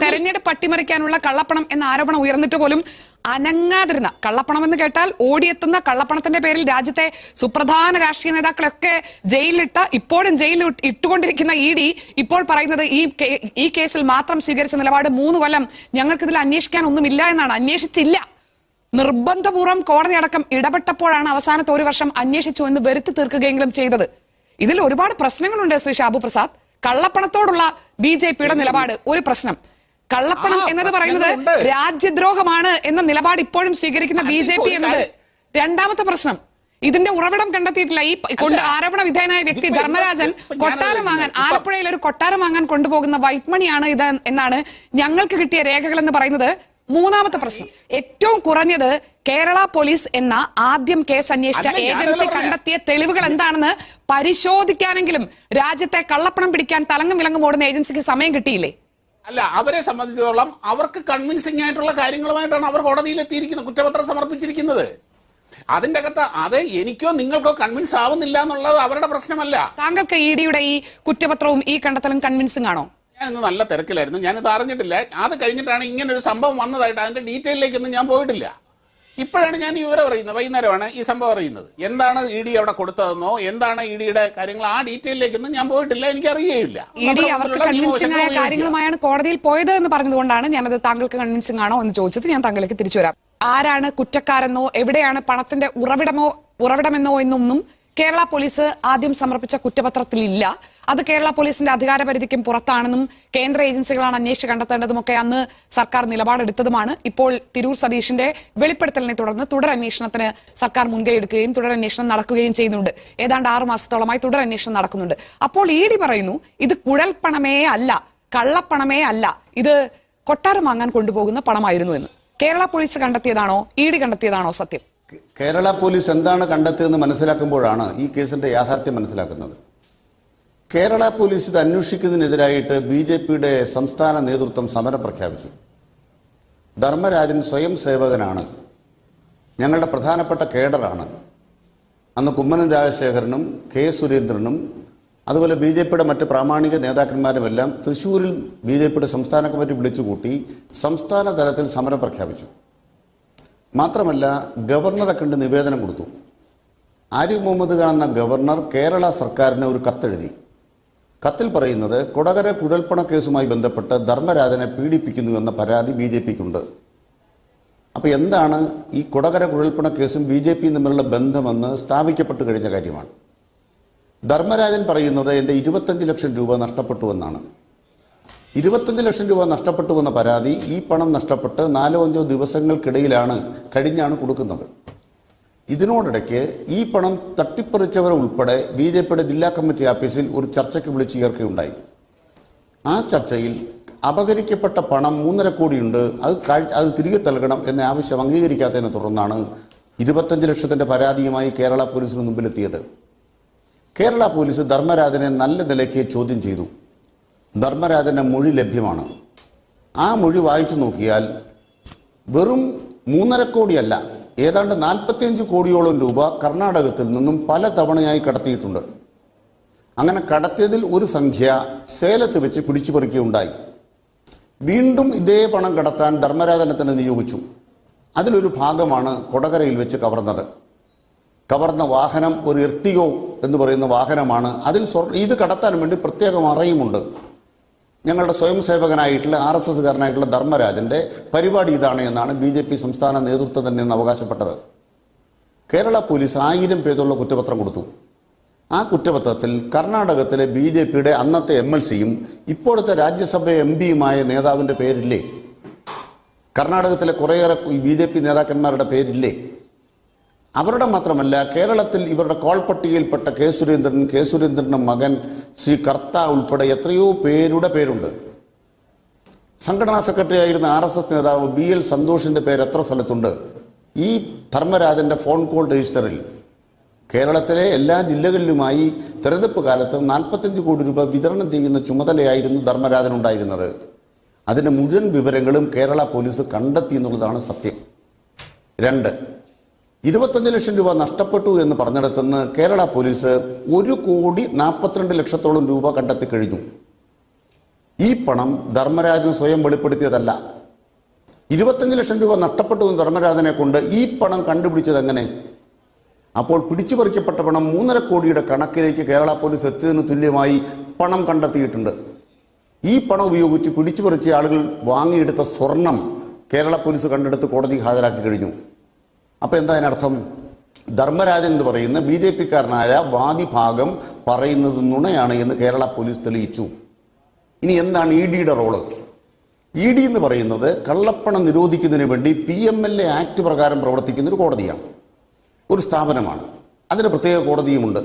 തെരഞ്ഞെടുപ്പ് അട്ടിമറിക്കാനുള്ള കള്ളപ്പണം എന്ന ആരോപണം ഉയർന്നിട്ട് പോലും അനങ്ങാതിരുന്ന കള്ളപ്പണം എന്ന് കേട്ടാൽ ഓടിയെത്തുന്ന കള്ളപ്പണത്തിന്റെ പേരിൽ രാജ്യത്തെ സുപ്രധാന രാഷ്ട്രീയ നേതാക്കളൊക്കെ ജയിലിലിട്ട ഇപ്പോഴും ജയിലിൽ ഇട്ടുകൊണ്ടിരിക്കുന്ന ഇ ഡി ഇപ്പോൾ പറയുന്നത് ഈ ഈ കേസിൽ മാത്രം സ്വീകരിച്ച നിലപാട് മൂന്ന് കൊല്ലം ഞങ്ങൾക്കിതിൽ അന്വേഷിക്കാൻ ഒന്നുമില്ല എന്നാണ്. അന്വേഷിച്ചില്ല. നിർബന്ധപൂർവം കോടതി അടക്കം ഇടപെട്ടപ്പോഴാണ് അവസാനത്തെ ഒരു വർഷം അന്വേഷിച്ചു എന്ന് വരുത്തി തീർക്കുകയെങ്കിലും ചെയ്തത്. ഇതിൽ ഒരുപാട് പ്രശ്നങ്ങളുണ്ട് ശ്രീ ഷാബു പ്രസാദ്. കള്ളപ്പണത്തോടുള്ള ബി ജെ പിയുടെ നിലപാട് ഒരു പ്രശ്നം. കള്ളപ്പണം എന്നത് പറയുന്നത് രാജ്യദ്രോഹമാണ് എന്ന നിലപാട് ഇപ്പോഴും സ്വീകരിക്കുന്ന ബി ജെ പി എന്നത്. രണ്ടാമത്തെ പ്രശ്നം. ഇതിന്റെ ഉറവിടം കണ്ടെത്തിയിട്ടില്ല. ഈ കൊണ്ട് ആരോപണ വിധേയനായ വ്യക്തി ധർമ്മരാജൻ കൊട്ടാരം വാങ്ങാൻ ആലപ്പുഴയിൽ ഒരു കൊട്ടാരം വാങ്ങാൻ കൊണ്ടുപോകുന്ന വൈറ്റ് മണിയാണ് ഇത് എന്നാണ് ഞങ്ങൾക്ക് കിട്ടിയ രേഖകൾ എന്ന് പറയുന്നത് മൂന്നാമത്തെ പ്രശ്നം. ഏറ്റവും കുറഞ്ഞത് കേരള പോലീസ് എന്ന ആദ്യം കേസ് അന്വേഷിച്ച ഏജൻസി. കണ്ടെത്തിയ തെളിവുകൾ എന്താണെന്ന് പരിശോധിക്കാനെങ്കിലും രാജ്യത്തെ കള്ളപ്പണം പിടിക്കാൻ തലങ്ങും വിലങ്ങും ഓടുന്ന ഏജൻസിക്ക് സമയം കിട്ടിയില്ലേ? അല്ല അവരെ സംബന്ധിച്ചിടത്തോളം അവർക്ക് കൺവിൻസിംഗ് ആയിട്ടുള്ള കാര്യങ്ങളുമായിട്ടാണ് അവർ കോടതിയിൽ എത്തിയിരിക്കുന്നത് കുറ്റപത്രം സമർപ്പിച്ചിരിക്കുന്നത്. അതിന്റെ അകത്ത് അത് എനിക്കോ നിങ്ങൾക്കോ കൺവിൻസ് ആവുന്നില്ല എന്നുള്ളത് അവരുടെ പ്രശ്നമല്ല. താങ്കൾക്ക് ഇ ഡിയുടെ ഈ കുറ്റപത്രവും ഈ കണ്ടെത്തലും കൺവിൻസിംഗ് ആണോ? ഞാൻ ഇന്ന് നല്ല തിരക്കിലായിരുന്നു. ഞാനിത് അറിഞ്ഞിട്ടില്ല. അത് കഴിഞ്ഞിട്ടാണ് ഇങ്ങനെ ഒരു സംഭവം വന്നതായിട്ട് അതിന്റെ ഡീറ്റെയിലേക്കൊന്നും ഞാൻ പോയിട്ടില്ല. ഇപ്പോഴാണ് ഞാൻ ഈ വിവരം അറിയുന്നത് വൈകുന്നേരമാണ് ഈ സംഭവം അറിയുന്നത്. എന്താണ് ഇ ഡി അവിടെ കൊടുത്തതെന്നോ എന്താണ് ഇ ഡിയുടെ കാര്യങ്ങൾ ആ ഡീറ്റെയിലേക്കൊന്നും ഞാൻ പോയിട്ടില്ല എനിക്ക് അറിയുകയില്ല ഇ ഡി അവർക്ക് കൺവിൻസിംഗ് ആയ കാര്യങ്ങളുമായാണ് കോടതിയിൽ പോയത് എന്ന് പറഞ്ഞതുകൊണ്ടാണ് ഞാനത് താങ്കൾക്ക് കൺവിൻസിംഗ് ആണോ എന്ന് ചോദിച്ചത്. ഞാൻ താങ്കളിലേക്ക് തിരിച്ചു വരാം. ആരാണ് കുറ്റക്കാരെന്നോ എവിടെയാണ് പണത്തിന്റെ ഉറവിടമോ ഉറവിടമെന്നോ എന്നൊന്നും കേരള പോലീസ് ആദ്യം സമർപ്പിച്ച കുറ്റപത്രത്തിൽ ഇല്ല അത് കേരള പോലീസിന്റെ അധികാര പരിധിക്കും പുറത്താണെന്നും കേന്ദ്ര ഏജൻസികളാണ് അന്വേഷിച്ച് കണ്ടെത്തേണ്ടതുമൊക്കെ അന്ന് സർക്കാർ നിലപാടെടുത്തതുമാണ്. ഇപ്പോൾ തിരൂർ സതീഷിന്റെ വെളിപ്പെടുത്തലിനെ തുടർന്ന് തുടരന്വേഷണത്തിന് സർക്കാർ മുൻകൈ എടുക്കുകയും തുടരന്വേഷണം നടക്കുകയും ചെയ്യുന്നുണ്ട്. ഏതാണ്ട് ആറു മാസത്തോളമായി തുടരന്വേഷണം നടക്കുന്നുണ്ട്. അപ്പോൾ ഇ ഡി പറയുന്നു ഇത് കുഴൽപ്പണമേ അല്ല കള്ളപ്പണമേ അല്ല ഇത് കൊട്ടാരം വാങ്ങാൻ കൊണ്ടുപോകുന്ന പണമായിരുന്നു എന്ന്. കേരള പോലീസ് കണ്ടെത്തിയതാണോ ഇ ഡി കണ്ടെത്തിയതാണോ സത്യം? കേരള പോലീസ് എന്താണ് കണ്ടെത്തിയതെന്ന് മനസ്സിലാക്കുമ്പോഴാണ് ഈ കേസിന്റെ യാഥാർത്ഥ്യം മനസ്സിലാക്കുന്നത്. കേരള പോലീസ് ഇത് അന്വേഷിക്കുന്നതിനെതിരായിട്ട് ബി ജെ പിയുടെ സംസ്ഥാന നേതൃത്വം സമരം പ്രഖ്യാപിച്ചു. ധർമ്മരാജൻ സ്വയം സേവകനാണ്. ഞങ്ങളുടെ പ്രധാനപ്പെട്ട കേഡറാണ്. അന്ന് കുമ്മനം രാജശേഖരനും കെ സുരേന്ദ്രനും അതുപോലെ ബി ജെ പിയുടെ മറ്റ് പ്രാമാണിക നേതാക്കന്മാരുമെല്ലാം തൃശ്ശൂരിൽ ബി ജെ പിയുടെ സംസ്ഥാന കമ്മിറ്റി വിളിച്ചുകൂട്ടി സംസ്ഥാന തലത്തിൽ സമരം പ്രഖ്യാപിച്ചു. മാത്രമല്ല ഗവർണറെ കണ്ട് നിവേദനം കൊടുത്തു. ആരിഫ് മുഹമ്മദ് ഖാൻ എന്ന ഗവർണർ കേരള സർക്കാരിന് ഒരു കത്തെഴുതി. കത്തിൽ പറയുന്നത് കൊടകര കുഴൽപ്പണ കേസുമായി ബന്ധപ്പെട്ട് ധർമ്മരാജനെ പീഡിപ്പിക്കുന്നു എന്ന പരാതി ബി ജെ പിക്കുണ്ട്. അപ്പോൾ എന്താണ് ഈ കൊടകര കുഴൽപ്പണ കേസും ബി ജെ പിയും തമ്മിലുള്ള ബന്ധമെന്ന് സ്ഥാപിക്കപ്പെട്ട് കഴിഞ്ഞ കാര്യമാണ്. ധർമ്മരാജൻ പറയുന്നത് എന്റെ ഇരുപത്തഞ്ച് ലക്ഷം രൂപ നഷ്ടപ്പെട്ടു എന്നാണ്. ഇരുപത്തഞ്ച് ലക്ഷം രൂപ നഷ്ടപ്പെട്ടു എന്ന പരാതി ഈ പണം നഷ്ടപ്പെട്ട് നാലോ അഞ്ചോ ദിവസങ്ങൾക്കിടയിലാണ് കഴിഞ്ഞാണ് കൊടുക്കുന്നത്. ഇതിനോടിടയ്ക്ക് ഈ പണം തട്ടിപ്പറിച്ചവർ ഉൾപ്പെടെ ബി ജെ പിയുടെ ജില്ലാ കമ്മിറ്റി ഓഫീസിൽ ഒരു ചർച്ചയ്ക്ക് വിളിച്ചു ചേർക്കുകയുണ്ടായി. ആ ചർച്ചയിൽ അപഹരിക്കപ്പെട്ട പണം മൂന്നര കോടിയുണ്ട്. അത് അത് തിരികെ നൽകണം എന്ന ആവശ്യം അംഗീകരിക്കാത്തതിനെ തുടർന്നാണ് ഇരുപത്തഞ്ച് ലക്ഷത്തിന്റെ പരാതിയുമായി കേരള പോലീസിന് മുമ്പിലെത്തിയത്. കേരള പോലീസ് ധർമ്മരാജനെ നല്ല നിലയ്ക്ക് ചോദ്യം ചെയ്തു. ധർമ്മരാജന്റെ മൊഴി ലഭ്യമാണ്. ആ മൊഴി വായിച്ചു നോക്കിയാൽ വെറും മൂന്നര കോടിയല്ല ഏതാണ്ട് നാൽപ്പത്തിയഞ്ച് കോടിയോളം രൂപ കർണാടകത്തിൽ നിന്നും പല തവണയായി കടത്തിയിട്ടുണ്ട്. അങ്ങനെ കടത്തിയതിൽ ഒരു സംഖ്യ സേലത്ത് വെച്ച് പിടിച്ചുപറിക്കുകയുണ്ടായി. വീണ്ടും ഇതേ പണം കടത്താൻ ധർമ്മരാജനെ തന്നെ നിയോഗിച്ചു. അതിലൊരു ഭാഗമാണ് കൊടകരയിൽ വെച്ച് കവർന്നത്. കവർന്ന വാഹനം ഒരു എർട്ടിഗോ എന്ന് പറയുന്ന വാഹനമാണ്. അതിൽ സ്വർണ ഇത് കടത്താൻ വേണ്ടി പ്രത്യേകം അറയുമുണ്ട്. ഞങ്ങളുടെ സ്വയം സേവകനായിട്ടുള്ള ആർ എസ് എസ്സുകാരനായിട്ടുള്ള ധർമ്മരാജന്റെ പരിപാടി ഇതാണ് എന്നാണ് ബി ജെ പി സംസ്ഥാന നേതൃത്വം തന്നെ നിന്ന് അവകാശപ്പെട്ടത്. കേരള പോലീസ് ആയിരം പേജുള്ള കുറ്റപത്രം കൊടുത്തു. ആ കുറ്റപത്രത്തിൽ കർണാടകത്തിലെ ബി ജെ പിയുടെ അന്നത്തെ എം എൽ സിയും ഇപ്പോഴത്തെ രാജ്യസഭ എം പിയുമായ നേതാവിന്റെ പേരില്ലേ? കർണാടകത്തിലെ കുറേയേറെ ബി ജെ പി നേതാക്കന്മാരുടെ പേരില്ലേ? അവരുടെ മാത്രമല്ല കേരളത്തിൽ ഇവരുടെ കോൾ പട്ടികയിൽപ്പെട്ട കെ സുരേന്ദ്രൻ കെ സുരേന്ദ്രന്റെ മകൻ ശ്രീ കർത്ത ഉൾപ്പെടെ എത്രയോ പേരുടെ പേരുണ്ട്. സംഘടനാ സെക്രട്ടറി ആയിരുന്ന ആർ എസ് എസ് നേതാവ് ബി എൽ സന്തോഷിന്റെ പേര് എത്ര സ്ഥലത്തുണ്ട്? ഈ ധർമ്മരാജന്റെ ഫോൺ കോൾ രജിസ്റ്ററിൽ. കേരളത്തിലെ എല്ലാ ജില്ലകളിലുമായി തെരഞ്ഞെടുപ്പ് കാലത്ത് നാൽപ്പത്തഞ്ച് കോടി രൂപ വിതരണം ചെയ്യുന്ന ചുമതലയായിരുന്നു ധർമ്മരാജനുണ്ടായിരുന്നത് അതിന്റെ മുഴുവൻ വിവരങ്ങളും കേരള പോലീസ് കണ്ടെത്തി എന്നുള്ളതാണ് സത്യം. രണ്ട് ഇരുപത്തഞ്ച് ലക്ഷം രൂപ നഷ്ടപ്പെട്ടു എന്ന് പറഞ്ഞിടത്തുനിന്ന് കേരള പോലീസ് ഒരു കോടി നാൽപ്പത്തിരണ്ട് ലക്ഷത്തോളം രൂപ കണ്ടെത്തി കഴിഞ്ഞു. ഈ പണം ധർമ്മരാജൻ സ്വയം വെളിപ്പെടുത്തിയതല്ല. ഇരുപത്തഞ്ച് ലക്ഷം രൂപ നഷ്ടപ്പെട്ടു എന്ന് ധർമ്മരാജനെ കൊണ്ട് ഈ പണം കണ്ടുപിടിച്ചത് എങ്ങനെ? അപ്പോൾ പിടിച്ചു പറിക്കപ്പെട്ട പണം മൂന്നര കോടിയുടെ കണക്കിലേക്ക് കേരള പോലീസ് എത്തിയതിന് തുല്യമായി പണം കണ്ടെത്തിയിട്ടുണ്ട്. ഈ പണം ഉപയോഗിച്ച് പിടിച്ചു പറിച്ച ആളുകൾ വാങ്ങിയെടുത്ത സ്വർണം കേരള പോലീസ് കണ്ടെടുത്ത് കോടതി ഹാജരാക്കി കഴിഞ്ഞു. അപ്പോൾ എന്താ അതിനർത്ഥം? ധർമ്മരാജൻ എന്ന് പറയുന്ന ബി ജെ പിക്കാരനായ വാദിഭാഗം പറയുന്നത് നുണയാണ് എന്ന് കേരള പോലീസ് തെളിയിച്ചു. ഇനി എന്താണ് ഇ ഡിയുടെ റോൾ? ഇ ഡി എന്ന് പറയുന്നത് കള്ളപ്പണം നിരോധിക്കുന്നതിന് വേണ്ടി P M L A act പ്രകാരം പ്രവർത്തിക്കുന്ന ഒരു കോടതിയാണ്. ഒരു സ്ഥാപനമാണ്. അതിന് പ്രത്യേക കോടതിയുമുണ്ട്.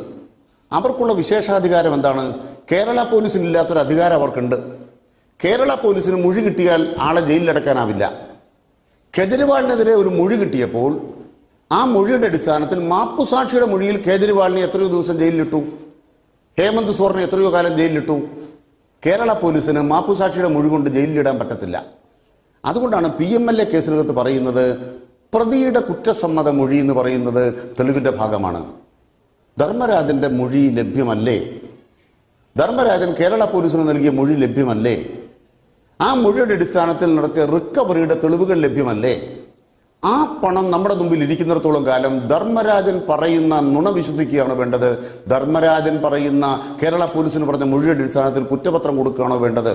അവർക്കുള്ള വിശേഷാധികാരം എന്താണ്? കേരള പോലീസിന് ഇല്ലാത്തൊരു അധികാരം അവർക്കുണ്ട്. കേരള പോലീസിന് മൊഴി കിട്ടിയാൽ ആളെ ജയിലിലടക്കാനാവില്ല കെജ്രിവാളിനെതിരെ ഒരു മൊഴി കിട്ടിയപ്പോൾ ആ മൊഴിയുടെ അടിസ്ഥാനത്തിൽ മാപ്പുസാക്ഷിയുടെ മൊഴിയിൽ കേജ്രിവാളിനെ എത്രയോ ദിവസം ജയിലിലിട്ടു. ഹേമന്ത് സോറിനെ എത്രയോ കാലം ജയിലിലിട്ടു. കേരള പോലീസിന് മാപ്പുസാക്ഷിയുടെ മൊഴി കൊണ്ട് ജയിലിലിടാൻ പറ്റത്തില്ല. അതുകൊണ്ടാണ് പി എം എൽ എ കേസിനകത്ത് പറയുന്നത് പ്രതിയുടെ കുറ്റസമ്മത മൊഴി എന്ന് പറയുന്നത് തെളിവിന്റെ ഭാഗമാണ്. ധർമ്മരാജന്റെ മൊഴി ലഭ്യമല്ലേ? ധർമ്മരാജൻ കേരള പോലീസിന് നൽകിയ മൊഴി ലഭ്യമല്ലേ? ആ മൊഴിയുടെ അടിസ്ഥാനത്തിൽ നടത്തിയ റിക്കവറിയുടെ തെളിവുകൾ ലഭ്യമല്ലേ? ആ പണം നമ്മുടെ മുമ്പിൽ ഇരിക്കുന്നിടത്തോളം കാലം ധർമ്മരാജൻ പറയുന്ന നുണ വിശ്വസിക്കുകയാണ് വേണ്ടത്? ധർമ്മരാജൻ പറയുന്ന കേരള പോലീസിന് പറഞ്ഞ മുഴുവൻ അടിസ്ഥാനത്തിൽ കുറ്റപത്രം കൊടുക്കുകയാണോ വേണ്ടത്?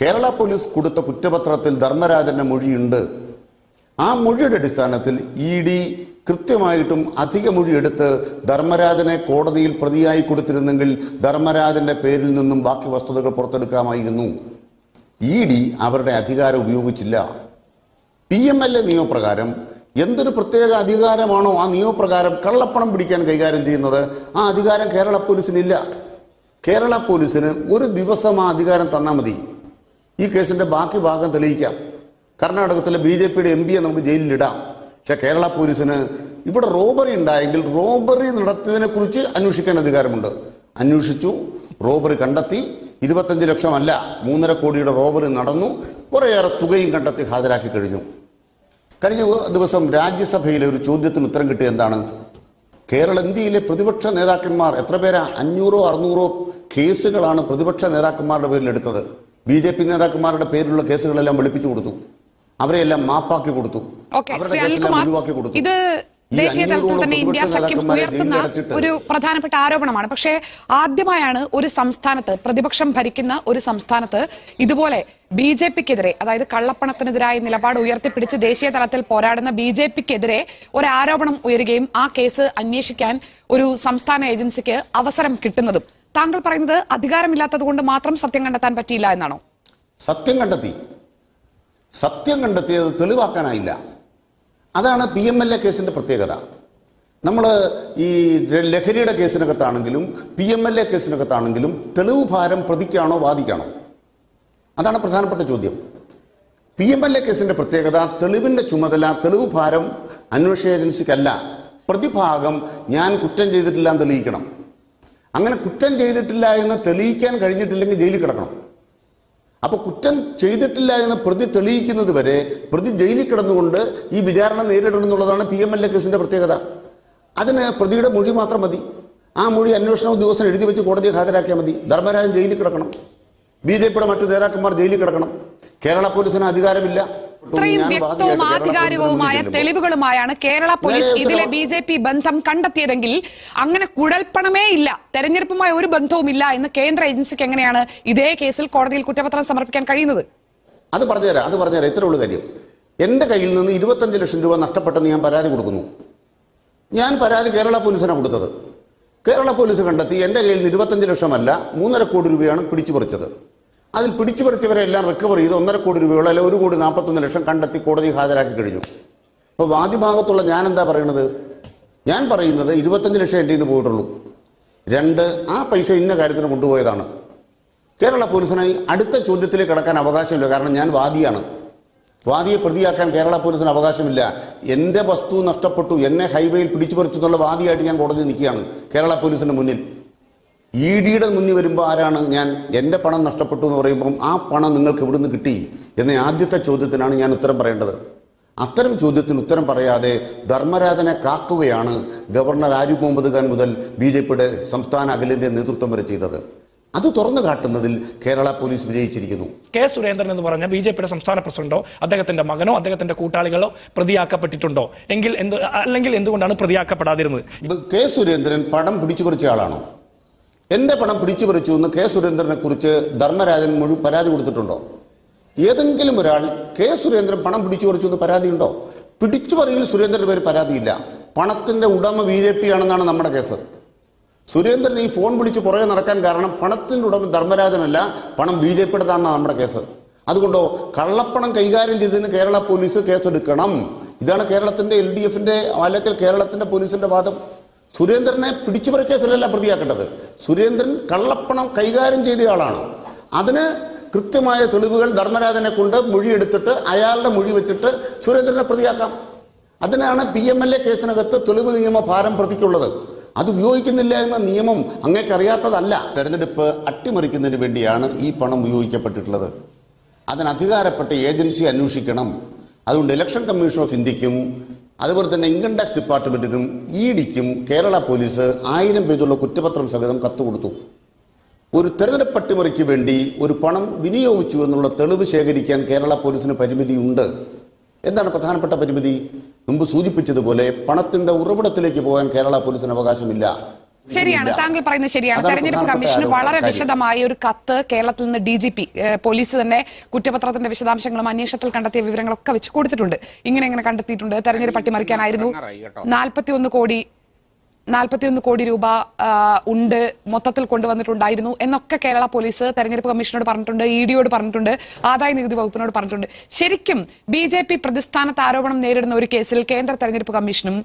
കേരള പോലീസ് കൊടുത്ത കുറ്റപത്രത്തിൽ ധർമ്മരാജന്റെ മൊഴിയുണ്ട്. ആ മൊഴിയുടെ അടിസ്ഥാനത്തിൽ ഇ ഡി കൃത്യമായിട്ടും അധിക മൊഴി എടുത്ത് ധർമ്മരാജനെ കോടതിയിൽ പ്രതിയായി കൊടുത്തിരുന്നെങ്കിൽ ധർമ്മരാജന്റെ പേരിൽ നിന്നും ബാക്കി വസ്തുതകൾ പുറത്തെടുക്കാമായിരുന്നു. ഇ ഡി അവരുടെ അധികാരം ഉപയോഗിച്ചില്ല. പി എം എൽ എ നിയമപ്രകാരം എന്തൊരു പ്രത്യേക അധികാരമാണോ ആ നിയമപ്രകാരം കള്ളപ്പണം പിടിക്കാൻ കൈകാര്യം ചെയ്യുന്നത്? ആ അധികാരം കേരള പോലീസിനില്ല. കേരള പോലീസിന് ഒരു ദിവസം ആ അധികാരം തന്നാൽ മതി. ഈ കേസിന്റെ ബാക്കി ഭാഗം തെളിയിക്കാം. കർണാടകത്തിലെ ബി ജെ പിയുടെ എം പിയെ നമുക്ക് ജയിലിലിടാം പക്ഷെ കേരള പോലീസിന് ഇവിടെ റോബറി ഉണ്ടായെങ്കിൽ റോബറി നടത്തിയതിനെ കുറിച്ച് അന്വേഷിക്കാൻ അധികാരമുണ്ട്. അന്വേഷിച്ചു റോബറി കണ്ടെത്തി. ഇരുപത്തഞ്ച് ലക്ഷമല്ല മൂന്നര കോടിയുടെ റോബറി നടന്നു. കുറേയേറെ തുകയും കണ്ടെത്തി ഹാജരാക്കി കഴിഞ്ഞു. കഴിഞ്ഞ ദിവസം രാജ്യസഭയിലെ ഒരു ചോദ്യത്തിന് ഉത്തരം കിട്ടിയ എന്താണ്? കേരള ഇന്ത്യയിലെ പ്രതിപക്ഷ നേതാക്കന്മാർ എത്ര പേരാ? അഞ്ഞൂറോ അറുന്നൂറോ കേസുകളാണ് പ്രതിപക്ഷ നേതാക്കന്മാരുടെ പേരിൽ എടുത്തത്. ബി ജെ പി നേതാക്കന്മാരുടെ പേരിലുള്ള കേസുകളെല്ലാം വെളുപ്പിച്ചു കൊടുത്തു. അവരെയെല്ലാം മാപ്പാക്കി കൊടുത്തു. അവരുടെ കേസെല്ലാം ഒഴിവാക്കി കൊടുത്തു. ദേശീയ തലത്തിൽ തന്നെ ഇന്ത്യ സഖ്യം ഉയർത്തുന്ന ഒരു പ്രധാനപ്പെട്ട ആരോപണമാണ്. പക്ഷേ ആദ്യമായാണ് ഒരു സംസ്ഥാനത്ത് പ്രതിപക്ഷം ഭരിക്കുന്ന ഒരു സംസ്ഥാനത്ത് ഇതുപോലെ ബി ജെ പിക്കെതിരെ അതായത് കള്ളപ്പണത്തിനെതിരായ നിലപാട് ഉയർത്തിപ്പിടിച്ച് ദേശീയ തലത്തിൽ പോരാടുന്ന ബി ജെ പിക്കെതിരെ ഒരു ആരോപണം ഉയരുകയും ആ കേസ് അന്വേഷിക്കാൻ ഒരു സംസ്ഥാന ഏജൻസിക്ക് അവസരം കിട്ടുന്നതും. താങ്കൾ പറയുന്നത് അധികാരമില്ലാത്തത് കൊണ്ട് മാത്രം സത്യം കണ്ടെത്താൻ പറ്റിയില്ല എന്നാണോ? സത്യം കണ്ടെത്തി. സത്യം കണ്ടെത്തിയത് തെളിവാക്കാനായില്ല. അതാണ് പി എം എൽ എ കേസിന്റെ പ്രത്യേകത. നമ്മൾ ഈ ലഹരിയുടെ കേസിനകത്താണെങ്കിലും പി എം എൽ എ കേസിനകത്താണെങ്കിലും തെളിവ് ഭാരം പ്രതിക്കാണോ വാദിക്കാണോ? അതാണ് പ്രധാനപ്പെട്ട ചോദ്യം. പി എം എൽ എ കേസിന്റെ പ്രത്യേകത തെളിവിന്റെ ചുമതല തെളിവ് ഭാരം അന്വേഷണ ഏജൻസിക്കല്ല. പ്രതിഭാഗം ഞാൻ കുറ്റം ചെയ്തിട്ടില്ല എന്ന് തെളിയിക്കണം. അങ്ങനെ കുറ്റം ചെയ്തിട്ടില്ല എന്ന് തെളിയിക്കാൻ കഴിഞ്ഞിട്ടില്ലെങ്കിൽ ജയിലിൽ കിടക്കണം. അപ്പൊ കുറ്റം ചെയ്തിട്ടില്ല എന്ന് പ്രതി തെളിയിക്കുന്നത് വരെ പ്രതി ജയിലിൽ കിടന്നുകൊണ്ട് ഈ വിചാരണ നേരിടണം എന്നുള്ളതാണ് പി എം എൽ എ കേസിന്റെ പ്രത്യേകത. അതിന് പ്രതിയുടെ മൊഴി മാത്രം മതി. ആ മൊഴി അന്വേഷണ ഉദ്യോഗസ്ഥൻ എഴുതി വെച്ച് കോടതിയിൽ ഹാജരാക്കിയാൽ മതി. ധർമ്മരാജൻ ജയിലിൽ കിടക്കണം. ബി ജെ പിയുടെ മറ്റു നേതാക്കന്മാർ ജയിലിൽ കിടക്കണം. കേരള പോലീസിന് അധികാരമില്ല. ഇത്രയും വ്യക്തവും ആധികാരികവുമായ തെളിവുകളുമായാണ് കേരള പോലീസ് ഇതിലെ ബി ജെ പി ബന്ധം കണ്ടെത്തിയതെങ്കിൽ അങ്ങനെ കുഴൽപ്പണമേ ഇല്ല. തെരഞ്ഞെടുപ്പുമായി ഒരു ബന്ധവും ഇല്ല എന്ന് കേന്ദ്ര ഏജൻസിക്ക് എങ്ങനെയാണ് ഇതേ കേസിൽ കോടതിയിൽ കുറ്റപത്രം സമർപ്പിക്കാൻ കഴിയുന്നത്? അത് പറഞ്ഞുതരാം അത് പറഞ്ഞുതരാം. ഇത്രേ ഉള്ളൂ കാര്യം. എന്റെ കയ്യിൽ നിന്ന് ഇരുപത്തഞ്ച് ലക്ഷം രൂപ നഷ്ടപ്പെട്ടെന്ന് ഞാൻ പരാതി കൊടുക്കുന്നു. ഞാൻ പരാതി കേരള പോലീസിനാണ് കൊടുത്തത്. കേരള പോലീസ് കണ്ടെത്തി എന്റെ കയ്യിൽ നിന്ന് ഇരുപത്തഞ്ച് ലക്ഷമല്ല മൂന്നര കോടി രൂപയാണ് പിടിച്ചു പറിച്ചത് അതിൽ പിടിച്ചു പറിച്ചവരെ എല്ലാം റിക്കവർ ചെയ്ത് ഒന്നര കോടി രൂപയോളം അല്ലെങ്കിൽ ഒരു കോടി നാൽപ്പത്തൊന്ന് ലക്ഷം കണ്ടെത്തി കോടതി ഹാജരാക്കി കഴിഞ്ഞു. അപ്പോൾ വാദിഭാഗത്തുള്ള ഞാൻ എന്താ പറയുന്നത് ഞാൻ പറയുന്നത് ഇരുപത്തഞ്ച് ലക്ഷം എന്റെ നിന്ന് പോയിട്ടുള്ളൂ. രണ്ട് ആ പൈസ ഇന്ന കാര്യത്തിന് കൊണ്ടുപോയതാണ്. കേരള പോലീസിനായി അടുത്ത ചോദ്യത്തിലേക്ക് കിടക്കാൻ അവകാശമില്ല. കാരണം ഞാൻ വാദിയാണ്. വാദിയെ പ്രതിയാക്കാൻ കേരള പോലീസിന് അവകാശമില്ല. എന്റെ വസ്തു നഷ്ടപ്പെട്ടു എന്നെ ഹൈവേയിൽ പിടിച്ചു പറിച്ചു എന്നുള്ള വാദിയായിട്ട് ഞാൻ കോടതി നിൽക്കുകയാണ് കേരള പോലീസിന് മുന്നിൽ. ഇ ഡിയുടെ മുന്നിൽ വരുമ്പോൾ ആരാണ് ഞാൻ എന്റെ പണം നഷ്ടപ്പെട്ടു എന്ന് പറയുമ്പം ആ പണം നിങ്ങൾക്ക് ഇവിടുന്ന് കിട്ടി? എന്ന ആദ്യത്തെ ചോദ്യത്തിനാണ് ഞാൻ ഉത്തരം പറയേണ്ടത്. അത്തരം ചോദ്യത്തിന് ഉത്തരം പറയാതെ ധർമ്മരാജനെ കാക്കുകയാണ് ഗവർണർ ആരിഫ് മുഹമ്മദ് ഖാൻ മുതൽ ബി ജെ പിയുടെ സംസ്ഥാന അഖിലേന്ത്യാ നേതൃത്വം വരെ ചെയ്തത്. അത് തുറന്നു കാട്ടുന്നതിൽ കേരള പോലീസ് വിജയിച്ചിരിക്കുന്നു. കെ സുരേന്ദ്രൻ എന്ന് പറഞ്ഞ ബി ജെ പിയുടെ സംസ്ഥാന പ്രസിഡന്റോ അദ്ദേഹത്തിന്റെ മകനോ അദ്ദേഹത്തിന്റെ കൂട്ടാളികളോ പ്രതിയാക്കപ്പെട്ടിട്ടുണ്ടോ? എങ്കിൽ എന്ത് അല്ലെങ്കിൽ എന്തുകൊണ്ടാണ് പ്രതിയാക്കപ്പെടാതിരുന്നത്? കെ സുരേന്ദ്രൻ പണം പിടിച്ചു പറിച്ച ആളാണോ? എന്റെ പണം പിടിച്ചു പറിച്ചു എന്ന് കെ സുരേന്ദ്രനെ കുറിച്ച് ധർമ്മരാജൻ മുഴുവൻ പരാതി കൊടുത്തിട്ടുണ്ടോ? ഏതെങ്കിലും ഒരാൾ കെ സുരേന്ദ്രൻ പണം പിടിച്ചു പറിച്ചു എന്ന് പരാതിയുണ്ടോ? പിടിച്ചു പറയിൽ സുരേന്ദ്രന്റെ പേര് പരാതിയില്ല. പണത്തിന്റെ ഉടമ ബി ജെ പി ആണെന്നാണ് നമ്മുടെ കേസ്. സുരേന്ദ്രൻ ഈ ഫോൺ വിളിച്ച് പുറകെ നടക്കാൻ കാരണം പണത്തിന്റെ ഉടമ ധർമ്മരാജനല്ല പണം ബി ജെ പിയുടെതാണെന്നാണ് നമ്മുടെ കേസ്. അതുകൊണ്ടോ കള്ളപ്പണം കൈകാര്യം ചെയ്തതിന് കേരള പോലീസ് കേസെടുക്കണം? ഇതാണ് കേരളത്തിന്റെ എൽ ഡി എഫിന്റെ അല്ലെങ്കിൽ കേരളത്തിന്റെ പോലീസിന്റെ വാദം. സുരേന്ദ്രനെ പിടിച്ചുപറി കേസിലല്ല പ്രതിയാക്കേണ്ടത്. സുരേന്ദ്രൻ കള്ളപ്പണം കൈകാര്യം ചെയ്ത ആളാണ്. അതിന് കൃത്യമായ തെളിവുകൾ ധർമ്മരാജനെ കൊണ്ട് മൊഴിയെടുത്തിട്ട് അയാളുടെ മൊഴി വെച്ചിട്ട് സുരേന്ദ്രനെ പ്രതിയാക്കാം. അതിനാണ് പി എം എൽ എ കേസിനകത്ത് തെളിവ് നിയമ ഭാരം പ്രതിക്കുള്ളത്. അത് ഉപയോഗിക്കുന്നില്ല എന്ന നിയമം അങ്ങേക്കറിയാത്തതല്ല. തെരഞ്ഞെടുപ്പ് അട്ടിമറിക്കുന്നതിന് വേണ്ടിയാണ് ഈ പണം ഉപയോഗിക്കപ്പെട്ടിട്ടുള്ളത്. അതിന് അധികാരപ്പെട്ട ഏജൻസി അന്വേഷിക്കണം. അതുകൊണ്ട് ഇലക്ഷൻ കമ്മീഷൻ ഓഫ് ഇന്ത്യക്കും അതുപോലെ തന്നെ ഇൻകം ടാക്സ് ഡിപ്പാർട്ട്മെന്റിനും ഇ ഡിക്കും കേരള പോലീസ് ആയിരം പേജുള്ള കുറ്റപത്രം സഹിതം കത്ത് കൊടുത്തു. ഒരു തെരഞ്ഞെടുപ്പ് അട്ടിമറിക്ക് വേണ്ടി ഒരു പണം വിനിയോഗിച്ചു എന്നുള്ള തെളിവ് ശേഖരിക്കാൻ കേരള പോലീസിന് പരിമിതിയുണ്ട് എന്താണ് പ്രധാനപ്പെട്ട പരിമിതി? മുമ്പ് സൂചിപ്പിച്ചതുപോലെ പണത്തിന്റെ ഉറവിടത്തിലേക്ക് പോകാൻ കേരള പോലീസിന് അവകാശമില്ല. ശരിയാണ് താങ്കൾ പറയുന്നത് ശരിയാണ്. തെരഞ്ഞെടുപ്പ് കമ്മീഷന് വളരെ. വിശദമായ ഒരു കത്ത് കേരളത്തിൽ നിന്ന് ഡി ജി പി പോലീസ് തന്നെ കുറ്റപത്രത്തിന്റെ വിശദാംശങ്ങളും അന്വേഷണത്തിൽ കണ്ടെത്തിയ വിവരങ്ങളൊക്കെ വെച്ച് കൊടുത്തിട്ടുണ്ട്. ഇങ്ങനെ ഇങ്ങനെ കണ്ടെത്തിയിട്ടുണ്ട്. തെരഞ്ഞെടുപ്പ് അട്ടിമറിക്കാനായിരുന്നു നാൽപ്പത്തി ഒന്ന് കോടി നാൽപ്പത്തിയൊന്ന് കോടി രൂപ ഉണ്ട് മൊത്തത്തിൽ കൊണ്ടുവന്നിട്ടുണ്ടായിരുന്നു എന്നൊക്കെ കേരള പോലീസ് തെരഞ്ഞെടുപ്പ് കമ്മീഷനോട് പറഞ്ഞിട്ടുണ്ട് ഇ ഡിയോട് പറഞ്ഞിട്ടുണ്ട് ആദായ നികുതി വകുപ്പിനോട് പറഞ്ഞിട്ടുണ്ട്. ശരിക്കും ബി ജെ പി പ്രതിസ്ഥാനത്ത് ആരോപണം നേരിടുന്ന ഒരു കേസിൽ കേന്ദ്ര തെരഞ്ഞെടുപ്പ് കമ്മീഷനും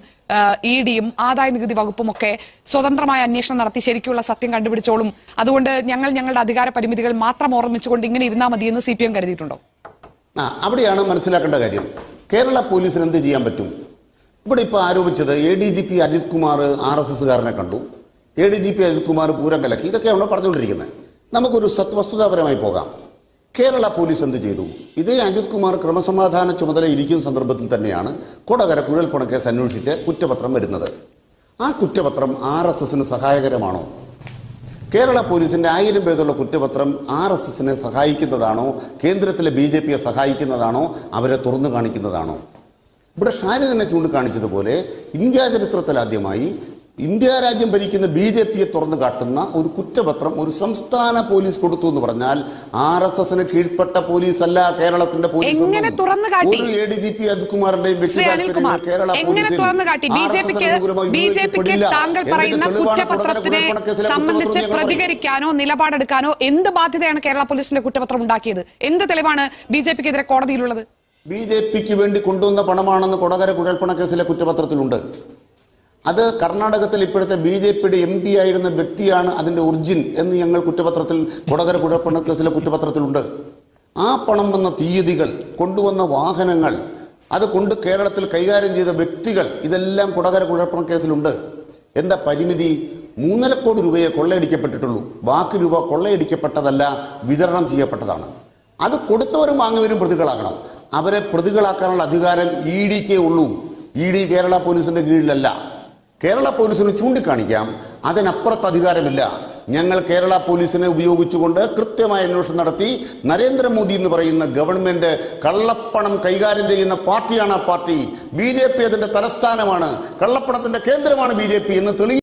ഇ ഡിയും ആദായ നികുതി വകുപ്പും ഒക്കെ സ്വതന്ത്രമായ അന്വേഷണം നടത്തി ശരിക്കുള്ള സത്യം കണ്ടുപിടിച്ചോളും. അതുകൊണ്ട് ഞങ്ങൾ ഞങ്ങളുടെ അധികാര പരിമിതികൾ മാത്രം ഓർമ്മിച്ചുകൊണ്ട് ഇങ്ങനെ ഇരുന്നാൽ മതിയെന്ന് സി പി എം കരുതിയിട്ടുണ്ടോ? അവിടെയാണ് മനസ്സിലാക്കേണ്ട കാര്യം. കേരള പോലീസിന് എന്ത് ചെയ്യാൻ പറ്റും? ഇവിടെ ഇപ്പോൾ ആരോപിച്ചത് A D G P Ajith Kumar R S എസ്സുകാരനെ കണ്ടു. A D G P Ajith Kumar Pooram കലക്കി. ഇതൊക്കെയാണ് പറഞ്ഞുകൊണ്ടിരിക്കുന്നത്. നമുക്കൊരു സത്വസ്തുതാപരമായി പോകാം. കേരള പോലീസ് എന്ത് ചെയ്തു? ഇതേ അജിത് കുമാർ ക്രമസമാധാന ചുമതല ഇരിക്കുന്ന സന്ദർഭത്തിൽ തന്നെയാണ് കൊടകര കുഴൽപ്പണ കേസ് അന്വേഷിച്ച് കുറ്റപത്രം വരുന്നത്. ആ കുറ്റപത്രം ആർ എസ് എസിന് സഹായകരമാണോ? കേരള പോലീസിന്റെ ആയിരം പേരുള്ള കുറ്റപത്രം ആർ എസ് എസിനെ സഹായിക്കുന്നതാണോ? കേന്ദ്രത്തിലെ ബി ജെ പിയെ സഹായിക്കുന്നതാണോ? അവരെ തുറന്നു കാണിക്കുന്നതാണോ? ഇവിടെ ഷാനി തന്നെ ചൂണ്ടിക്കാണിച്ചതുപോലെ ഇന്ത്യ ചരിത്രത്തിൽ ആദ്യമായി ഇന്ത്യ രാജ്യം ഭരിക്കുന്ന ബി ജെ പിയെ തുറന്നു കാട്ടുന്ന ഒരു കുറ്റപത്രം ഒരു സംസ്ഥാന പോലീസ് കൊടുത്തു എന്ന് പറഞ്ഞാൽ ആർ എസ് എസിന് കീഴ്പ്പെട്ട പോലീസ് അല്ല കേരളത്തിന്റെ പോലീസ്? ഒരു എ ഡി ജി പി അജിത്കുമാറിന്റെയും കേരള സംബന്ധിച്ച് പ്രതികരിക്കാനോ നിലപാടെടുക്കാനോ എന്ത് ബാധ്യതയാണ് കേരള പോലീസിന്റെ കുറ്റപത്രം ഉണ്ടാക്കിയത്? എന്ത് തെളിവാണ് ബി ജെ പിക്കെതിരെ കോടതിയിലുള്ളത്? ബി ജെ പിക്ക് വേണ്ടി കൊണ്ടുവന്ന പണമാണെന്ന് കൊടകര കുഴൽപ്പണ കേസിലെ കുറ്റപത്രത്തിലുണ്ട്. അത് കർണാടകത്തിൽ ഇപ്പോഴത്തെ ബി ജെ പിയുടെ എം പി ആയിരുന്ന വ്യക്തിയാണ് അതിന്റെ ഒറിജിൻ എന്ന് ഞങ്ങൾ കുറ്റപത്രത്തിൽ കൊടകര കുഴൽപ്പണ കേസിലെ കുറ്റപത്രത്തിലുണ്ട്. ആ പണം വന്ന തീയതികൾ കൊണ്ടുവന്ന വാഹനങ്ങൾ അത് കൊണ്ട് കേരളത്തിൽ കൈകാര്യം ചെയ്ത വ്യക്തികൾ ഇതെല്ലാം കൊടകര കുഴൽപ്പണ കേസിലുണ്ട് എന്താ പരിമിതി? മൂന്നര കോടി രൂപയെ കൊള്ളയടിക്കപ്പെട്ടിട്ടുള്ളൂ. ബാക്കി രൂപ കൊള്ളയടിക്കപ്പെട്ടതല്ല വിതരണം ചെയ്യപ്പെട്ടതാണ്. അത് കൊടുത്തവരും വാങ്ങിയവരും പ്രതികളാകണം. അവരെ പ്രതികളാക്കാനുള്ള അധികാരം ഇ ഡിക്കേ ഉള്ളൂ. ഇ ഡി കേരള പോലീസിന്റെ കീഴിലല്ല. കേരള പോലീസിന് ചൂണ്ടിക്കാണിക്കാം. അതിനപ്പുറത്ത് അധികാരമില്ല. ഞങ്ങൾ കേരള പോലീസിനെ ഉപയോഗിച്ചുകൊണ്ട് കൃത്യമായ അന്വേഷണം നടത്തി നരേന്ദ്രമോദി എന്ന് പറയുന്ന ഗവൺമെന്റ് കള്ളപ്പണം കൈകാര്യം ചെയ്യുന്ന പാർട്ടിയാണ് ആ പാർട്ടി. ബി ജെ പി അതിന്റെ തലസ്ഥാനമാണ്. കള്ളപ്പണത്തിന്റെ കേന്ദ്രമാണ് ബി ജെ പി എന്ന് തെളിയിച്ചു